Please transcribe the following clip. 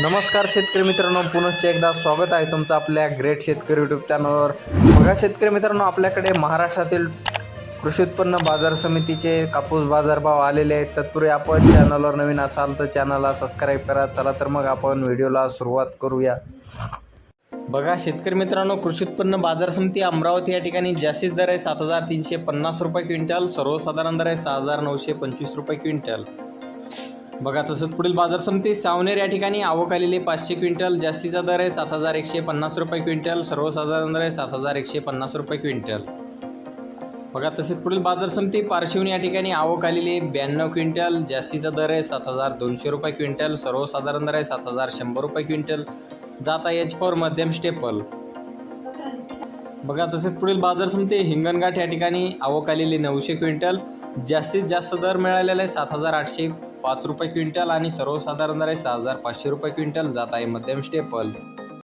नमस्कार शेतकरी मित्रांनो पुनश्च एकदा स्वागत आहे तुमचं आपल्या ग्रेट शेतकरी यूट्यूब चॅनलवर बघा शेतकरी मित्रांनो आपल्याकडे महाराष्ट्रातील कृषी उत्पन्न बाजार समितीचे कापूस बाजारभाव आलेले आहेत. तत्पूर्वी आपण चॅनलवर नवीन असाल तर चॅनलला सबस्क्राईब करा. चला तर मग आपण व्हिडिओला सुरुवात करूया. बघा शेतकरी मित्रांनो कृषी उत्पन्न बाजार समिती अमरावती या ठिकाणी जास्तीत दर आहे सात हजार तीनशे पन्नास रुपये क्विंटल सर्वसाधारण दर आहे सहा हजार नऊशे पंचवीस रुपये क्विंटल. बघा तसंच पुढील बाजार समिती सावनेर या ठिकाणी आवक आलेली पाचशे क्विंटल जास्तीचा दर आहे सात हजार एकशे पन्नास रुपये क्विंटल सर्वसाधारण दर आहे सात हजार एकशे पन्नास रुपये क्विंटल. बघा तसेच पुढील बाजार समिती पारशिवनी या ठिकाणी आवक आलेली आहे. ब्याण्णव क्विंटल जास्तीचा दर आहे सात हजार दोनशे रुपये क्विंटल सर्वसाधारण दर आहे सात हजार शंभर रुपये क्विंटल. जाता एच फॉर मध्यम स्टेपल. बघा तसेच पुढील बाजार समिती हिंगणघाट या ठिकाणी आवक आलेली नऊशे क्विंटल. जास्तीत जास्त दर मिळालेला आहे सात हजार आठशे पाच रुपये क्विंटल आणि सर्वसाधारण दर आहे सहा हजार पाचशे रुपये क्विंटल. जात आहे मध्यम स्टेपल.